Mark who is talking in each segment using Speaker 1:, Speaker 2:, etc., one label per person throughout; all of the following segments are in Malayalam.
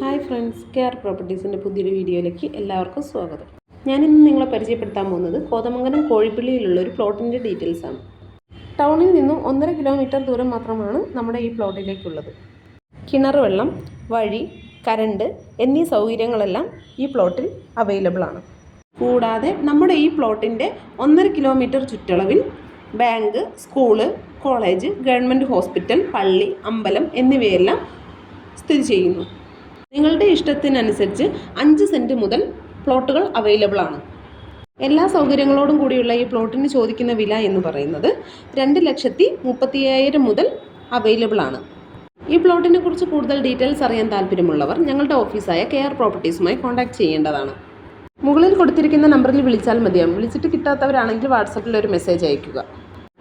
Speaker 1: ഹായ് ഫ്രണ്ട്സ് കെയർ പ്രോപ്പർട്ടീസിന്റെ പുതിയൊരു വീഡിയോയിലേക്ക് എല്ലാവർക്കും സ്വാഗതം. ഞാനിന്ന് നിങ്ങളെ പരിചയപ്പെടുത്താൻ പോകുന്നത് കോതമംഗലം കോഴിപ്പള്ളിയിലുള്ള ഒരു പ്ലോട്ടിന്റെ ഡീറ്റെയിൽസ് ആണ്. ടൗണിൽ നിന്നും ഒന്നര കിലോമീറ്റർ ദൂരം മാത്രമാണ് നമ്മുടെ ഈ പ്ലോട്ടിലേക്കുള്ളത്. കിണർ വെള്ളം വഴി കരണ്ട് എന്നീ സൗകര്യങ്ങളെല്ലാം ഈ പ്ലോട്ടിൽ അവൈലബിൾ ആണ്. കൂടാതെ നമ്മുടെ ഈ പ്ലോട്ടിന്റെ ഒന്നര കിലോമീറ്റർ ചുറ്റളവിൽ bank school college government hospital പള്ളി അമ്പലം എന്നിവയെല്ലാം സ്ഥിതി ചെയ്യുന്നു. നിങ്ങളുടെ ഇഷ്ടത്തിനനുസരിച്ച് അഞ്ച് സെന്റ് മുതൽ പ്ലോട്ടുകൾ അവൈലബിൾ ആണ്. എല്ലാ സൗകര്യങ്ങളോടും കൂടിയുള്ള ഈ പ്ലോട്ടിന് ചോദിക്കുന്ന വില എന്ന് പറയുന്നത് രണ്ട് ലക്ഷത്തി മുപ്പത്തിയായിരം മുതൽ അവൈലബിൾ ആണ്. ഈ പ്ലോട്ടിനെ കുറിച്ച് കൂടുതൽ ഡീറ്റെയിൽസ് അറിയാൻ താല്പര്യമുള്ളവർ ഞങ്ങളുടെ ഓഫീസായ കെ ആർ പ്രോപ്പർട്ടീസുമായി കോൺടാക്ട് ചെയ്യേണ്ടതാണ്. മുകളിൽ കൊടുത്തിരിക്കുന്ന നമ്പറിൽ വിളിച്ചാൽ മതിയാവും. വിളിച്ചിട്ട് കിട്ടാത്തവരാണെങ്കിൽ വാട്സപ്പിൽ ഒരു മെസ്സേജ് അയയ്ക്കുക.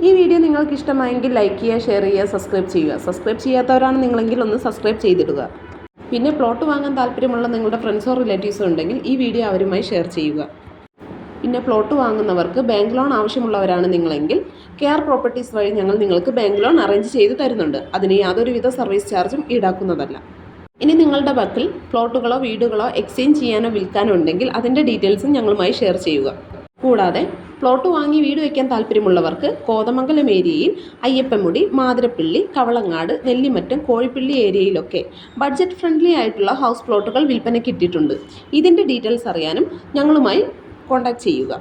Speaker 1: ഈ വീഡിയോ നിങ്ങൾക്ക് ഇഷ്ടമായെങ്കിൽ ലൈക്ക് ചെയ്യുക ഷെയർ ചെയ്യുക സബ്സ്ക്രൈബ് ചെയ്യുക. സബ്സ്ക്രൈബ് ചെയ്യാത്തവരാണ് നിങ്ങളെങ്കിൽ ഒന്ന് സബ്സ്ക്രൈബ് ചെയ്തിടുക. പിന്നെ പ്ലോട്ട് വാങ്ങാൻ താല്പര്യമുള്ള നിങ്ങളുടെ ഫ്രണ്ട്സോ റിലേറ്റീവ്സോ ഉണ്ടെങ്കിൽ ഈ വീഡിയോ അവരുമായി ഷെയർ ചെയ്യുക. പിന്നെ പ്ലോട്ട് വാങ്ങുന്നവർക്ക് ബാങ്ക് ലോൺ ആവശ്യമുള്ളവരാണ് നിങ്ങളെങ്കിൽ കെയർ പ്രോപ്പർട്ടീസ് വഴി ഞങ്ങൾ നിങ്ങൾക്ക് ബാങ്ക് ലോൺ അറേഞ്ച് ചെയ്ത് തരുന്നുണ്ട്. അതിന് യാതൊരുവിധ സർവീസ് ചാർജും ഈടാക്കുന്നതല്ല. ഇനി നിങ്ങളുടെ പക്കൽ പ്ലോട്ടുകളോ വീടുകളോ എക്സ്ചേഞ്ച് ചെയ്യാനോ വിൽക്കാനോ ഉണ്ടെങ്കിൽ അതിന്റെ ഡീറ്റെയിൽസും ഞങ്ങളുമായി ഷെയർ ചെയ്യുക. കൂടാതെ പ്ലോട്ട് വാങ്ങി വീട് വയ്ക്കാൻ താല്പര്യമുള്ളവർക്ക് കോതമംഗലം ഏരിയയിൽ അയ്യപ്പൻമുടി മാതിരപ്പിള്ളി കവളങ്ങാട് നെല്ലിമറ്റം കോഴിപ്പിള്ളി ഏരിയയിലൊക്കെ ബഡ്ജറ്റ് ഫ്രണ്ട്ലി ആയിട്ടുള്ള ഹൗസ് പ്ലോട്ടുകൾ വിൽപ്പനയ്ക്ക് ഇട്ടിട്ടുണ്ട്. ഇതിന്റെ ഡീറ്റെയിൽസ് അറിയാനും ഞങ്ങളുമായി കോൺടാക്റ്റ് ചെയ്യുക.